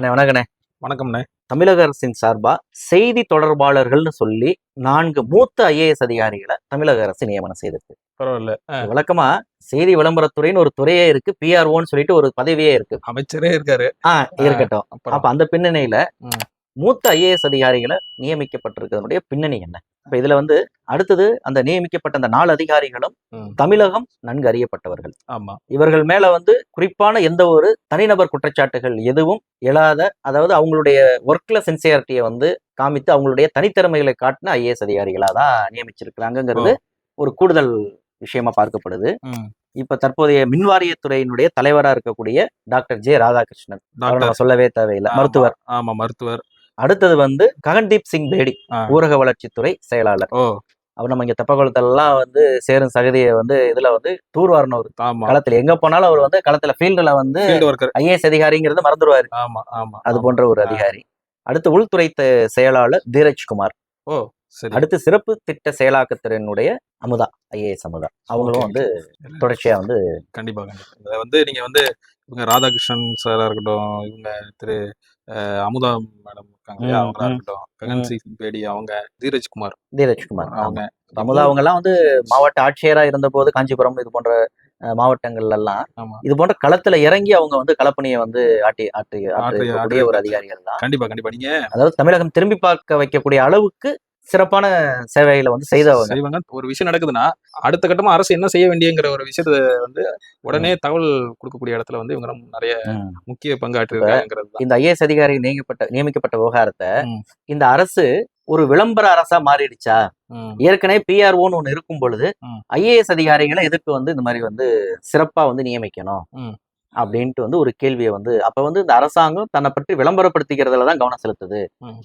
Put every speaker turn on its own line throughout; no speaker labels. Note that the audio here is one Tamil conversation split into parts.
அண்ணே வணக்கண்ணே.
வணக்கம்ண்ணே.
தமிழக அரசின் சார்பா செய்தி தொடர்பாளர்கள்னு சொல்லி நான்கு மூத்த ஐஏஎஸ் அதிகாரிகளை தமிழக அரசு நியமனம் செய்திருக்கு.
பரவாயில்ல.
வழக்கமா? செய்தி விளம்பரத்துறைன்னு ஒரு துறையே இருக்கு. பிஆர்ஓன்னு சொல்லிட்டு ஒரு பதவியே இருக்கு.
அமைச்சரே இருக்காரு.
ஆ இருக்கட்டும். அப்ப அந்த பின்னணியில. மூத்த ஐஏஎஸ் அதிகாரிகளை நியமிக்கப்பட்டிருக்கிறதுடைய பின்னணி என்ன? இப்ப இதுல வந்து அடுத்தது அந்த நியமிக்கப்பட்ட அந்த நாலு அதிகாரிகளும். தமிழகம் நன்கு அறியப்பட்டவர்கள்.
ஆமா.
இவர்கள் மேல வந்து குறிப்பான எந்த ஒரு தனிநபர் குற்றச்சாட்டுகள் எதுவும் எழாத அதாவது அவங்களுடைய ஒர்க்ல சின்சியாரிட்டியை வந்து காமித்து அவங்களுடைய தனித்திறமைகளை காட்டின ஐஏஎஸ் அதிகாரிகளா தான் நியமிச்சிருக்கிறாங்கிறது ஒரு கூடுதல் விஷயமா பார்க்கப்படுது. இப்ப தற்போதைய மின்வாரியத்துறையினுடைய தலைவரா இருக்கக்கூடிய டாக்டர் ஜே ராதாகிருஷ்ணன். சொல்லவே தேவையில்லை. மருத்துவர்.
ஆமா மருத்துவர்.
அடுத்தது வந்து ககன்தீப் சிங் பேடி. ஊரக வளர்ச்சித்துறை செயலாளர். அவர் நம்ம இங்க தெப்பகுளத்தெல்லாம் வந்து சேரும் சகதியை வந்து இதுல வந்து தூர்வாரினவர்
ஆமா.
களத்துல எங்க போனாலும் அவர் வந்து களத்துல ஃபீல்டுல வந்து ஐஏஎஸ் அதிகாரிங்கிறத மறந்துடுவாரு
ஆமா ஆமா
அது. போன்ற ஒரு. அதிகாரி. அடுத்து உள்துறை செயலாளர் தீரஜ் குமார்
ஓ சரி.
அடுத்து சிறப்பு திட்ட செயலாக்கத்துறையினுடைய அமுதா ஐஏஎஸ் அமுதா. அவங்களும். வந்து தொடர்ச்சியா வந்து
கண்டிப்பா கண்டிப்பா. வந்து நீங்க வந்து இவங்க ராதாகிருஷ்ணன் சாரா இருக்கட்டும் இவங்க திரு அமுதா மேடம் இருக்காங்க இல்லையா?
ம்,
அவங்களா
ம்.
இருக்கட்டும். ககன் சிங் பேடி அவங்க தீரஜ் குமார்.
தீரஜ் குமார்.
அவங்க
அமுதா அவங்க எல்லாம் வந்து மாவட்ட ஆட்சியரா இருந்த போது காஞ்சிபுரம் இது போன்ற மாவட்டங்கள்ல எல்லாம் இது போன்ற களத்துல இறங்கி அவங்க வந்து களப்பணியை வந்து ஆட்டி ஆற்றி- ஆற்றக்கூடிய ஒரு அதிகாரிகள் தான்.
கண்டிப்பா கண்டிப்பா. நீங்க
அதாவது தமிழகம் திரும்பி பார்க்க வைக்கக்கூடிய அளவுக்கு சிறப்பான சேவைகளை வந்து செய்தவங்க
ஒரு விஷயம் நடக்குதுன்னா அடுத்த கட்டமா அரசு என்ன செய்ய வேண்டியங்கிற ஒரு விஷயத்த வந்து உடனே தகவல் கொடுக்கக்கூடிய இடத்துல வந்து இவங்க நிறைய. முக்கிய பங்காற்றி இருக்காங்கிறது தான்
இந்த ஐஏஎஸ் அதிகாரி நியமிக்கப்பட்ட நியமிக்கப்பட்ட விவகாரத்தை. இந்த அரசு ஒரு விளம்பர அரசா மாறிடுச்சா. ஏற்கனவே பிஆர்ஓன்னு ஒண்ணு இருக்கும் பொழுது. ஐஏஎஸ் அதிகாரிகளை எதுக்கு வந்து இந்த மாதிரி வந்து சிறப்பா வந்து நியமிக்கணும். அப்படின்ட்டு வந்து ஒரு கேள்வியை வந்து அப்ப வந்து இந்த அரசாங்கம் தன்னை பற்றி விளம்பரப்படுத்திக்கிறதுல தான் கவனம் செலுத்துது.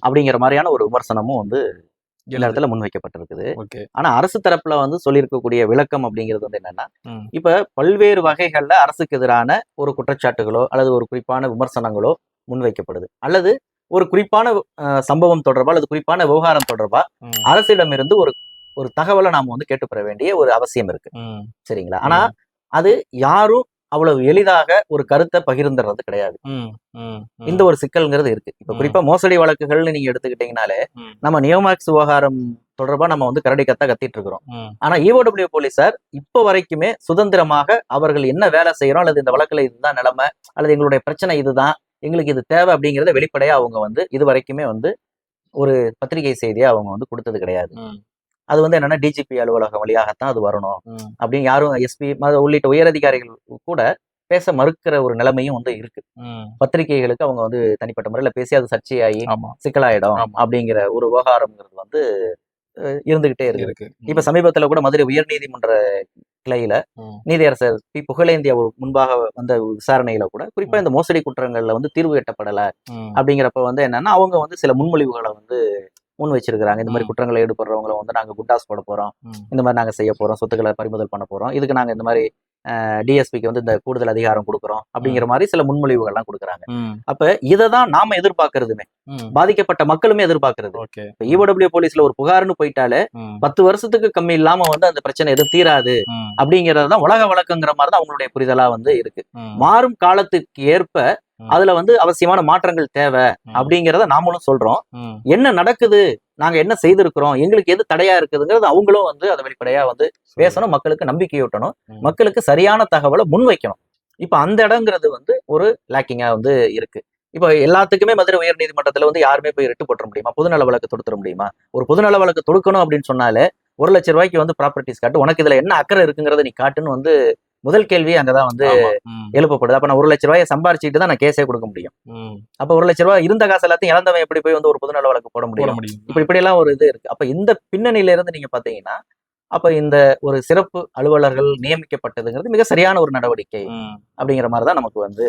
அப்படிங்கிற மாதிரியான ஒரு விமர்சனமும் வந்து இந்த. இடத்துல முன்வைக்கப்பட்டிருக்குது ஆனா அரசு தரப்புல வந்து சொல்லியிருக்கக்கூடிய விளக்கம் அப்படிங்கிறது வந்து என்னன்னா. இப்ப பல்வேறு வகைகள்ல அரசுக்கு எதிரான ஒரு குற்றச்சாட்டுகளோ அல்லது ஒரு குறிப்பான விமர்சனங்களோ முன்வைக்கப்படுது அல்லது ஒரு குறிப்பான சம்பவம் தொடர்பா அல்லது குறிப்பான விவகாரம் தொடர்பா. அரசிடமிருந்து ஒரு ஒரு தகவலை நாம வந்து கேட்டு பெற வேண்டிய ஒரு அவசியம் இருக்கு. சரிங்களா ஆனா அது யாரும் அவ்வளவு எளிதாக ஒரு கருத்தை பகிர்ந்துறது கிடையாது. இந்த ஒரு சிக்கல்ங்கிறது இருக்கு இப்ப. குறிப்பா மோசடி வழக்குகள்னு நீங்க எடுத்துக்கிட்டீங்கனாலே. நம்ம நியோமாக்ஸ் விவகாரம் தொடர்பா நம்ம வந்து கரடி கத்த கத்திட்டு இருக்கிறோம். ஆனா E இஓடபிள்யூ போலீசார் இப்போ வரைக்குமே சுதந்திரமாக அவர்கள் என்ன வேலை செய்யறோம் அல்லது இந்த வழக்குல இதுதான் நிலைமை அல்லது எங்களுடைய பிரச்சனை இதுதான் எங்களுக்கு இது தேவை அப்படிங்கறத வெளிப்படையா அவங்க வந்து இது வரைக்குமே வந்து ஒரு பத்திரிகை செய்தியா அவங்க வந்து கொடுத்தது கிடையாது. அது வந்து என்னன்னா டிஜிபி அலுவலகம் வழியாகத்தான் அது வரணும். அப்படின்னு யாரும் எஸ்பி உள்ளிட்ட உயரதிகாரிகள் கூட பேச மறுக்கிற ஒரு நிலைமையும் வந்து இருக்கு. பத்திரிகைகளுக்கு அவங்க வந்து தனிப்பட்ட முறையில பேசி அது சர்ச்சையாகி சிக்கலாயிடும். அப்படிங்கிற ஒரு விவகாரம்ங்கிறது வந்து இருந்துகிட்டே இருக்கு இப்ப சமீபத்துல கூட மதுரை உயர்நீதிமன்ற கிளையில. நீதியரசர் பி புகழேந்தி அவர் முன்பாக வந்த விசாரணையில கூட குறிப்பா இந்த மோசடி குற்றங்கள்ல வந்து தீர்வு எட்டப்படல. அப்படிங்கிறப்ப வந்து என்னன்னா அவங்க வந்து சில முன்மொழிவுகளை வந்து முன் வச்சிருக்கிறாங்க இந்த மாதிரி. குற்றங்களை ஈடுபடுறவங்களை வந்து நாங்க குண்டாஸ் போட போறோம். இந்த மாதிரி நாங்க செய்ய போறோம் சொத்துக்களை பறிமுதல் பண்ண போறோம் இதுக்கு நாங்க இந்த மாதிரி டிஎஸ்பிக்கு வந்து இந்த கூடுதல் அதிகாரம் கொடுக்குறோம் அப்படிங்கிற மாதிரி சில முன்மொழிவுகள்லாம் கொடுக்குறாங்க
ம்.
அப்ப இதை தான் நாம எதிர்பார்க்கறதுமே. பாதிக்கப்பட்ட மக்களுமே எதிர்பார்க்கறது இப்ப E இடபிள்யூ போலீஸ்ல ஒரு புகார்னு போயிட்டாலே. பத்து வருஷத்துக்கு கம்மி இல்லாம வந்து அந்த பிரச்சனை எதுவும் தீராது
ம்.
அப்படிங்கறது தான் உலக வழக்கங்கிற மாதிரி தான் அவங்களுடைய புரிதலா வந்து இருக்கு. மாறும் காலத்துக்கு ஏற்ப. அதுல வந்து அவசியமான மாற்றங்கள் தேவை. அப்படிங்கறத நாமளும் சொல்றோம். என்ன நடக்குது? நாங்க என்ன செய்திருக்கிறோம்? எங்களுக்கு எது தடையா இருக்குதுங்கிறது அவங்களும் வந்து அதை வெளிப்படையா வந்து பேசணும் மக்களுக்கு நம்பிக்கையூட்டணும்
ம்.
மக்களுக்கு சரியான தகவலை முன்வைக்கணும். இப்ப அந்த இடங்கிறது வந்து ஒரு லேக்கிங்கா வந்து இருக்கு. இப்போ எல்லாத்துக்குமே மதுரை உயர் நீதிமன்றத்துல வந்து யாருமே போய் ரிட்டு போட்டுற முடியுமா? பொதுநல வழக்கு தொடுத்துற முடியுமா? ஒரு பொதுநல வழக்கு தொடுக்கணும் அப்படின்னு சொன்னாலே ஒரு லட்சம் ரூபாய்க்கு வந்து ப்ராப்பர்ட்டிஸ் காட்டு உனக்கு இதுல என்ன அக்கறை இருக்குங்கிறத நீ காட்டுன்னு வந்து முதல் கேள்வி அங்கதான் வந்து. எழுப்பப்படுது அப்ப நான் ஒரு லட்ச ரூபாயை சம்பாரிச்சுட்டு தான் நான் கேஸே கொடுக்க முடியும். அப்ப ஒரு லட்ச ரூபாய் இருந்த காசு எல்லாத்தையும் இழந்தவன் எப்படி போய் வந்து ஒரு பொதுநல வழக்கு போட முடியும்
முடியும்
இப்ப இப்படி எல்லாம் ஒரு இது இருக்கு அப்ப இந்த பின்னணியில இருந்து நீங்க பாத்தீங்கன்னா அப்ப இந்த ஒரு சிறப்பு அலுவலர்கள் நியமிக்கப்பட்டதுங்கிறது மிக சரியான ஒரு நடவடிக்கை. அப்படிங்கிற மாதிரி தான் நமக்கு வந்து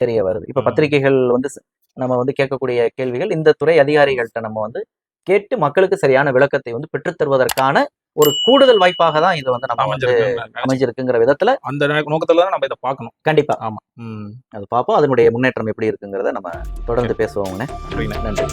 தெரிய வருது இப்ப. பத்திரிகைகள் வந்து நம்ம வந்து கேட்கக்கூடிய கேள்விகள் இந்த துறை அதிகாரிகள்கிட்ட நம்ம வந்து கேட்டு மக்களுக்கு சரியான விளக்கத்தை வந்து பெற்றுத் தருவதற்கான ஒரு கூடுதல் வாய்ப்பாக தான் இது வந்து நம்ம வந்து அமைஞ்சிருக்குங்கிற விதத்துல
அந்த நோக்கத்துல தான் நம்ம இதை பார்க்கணும்.
கண்டிப்பா.
ஆமா.
அது பார்ப்போம். அதனுடைய முன்னேற்றம் எப்படி இருக்குங்கிறத நம்ம தொடர்ந்து
பேசுவோம்
நன்றி.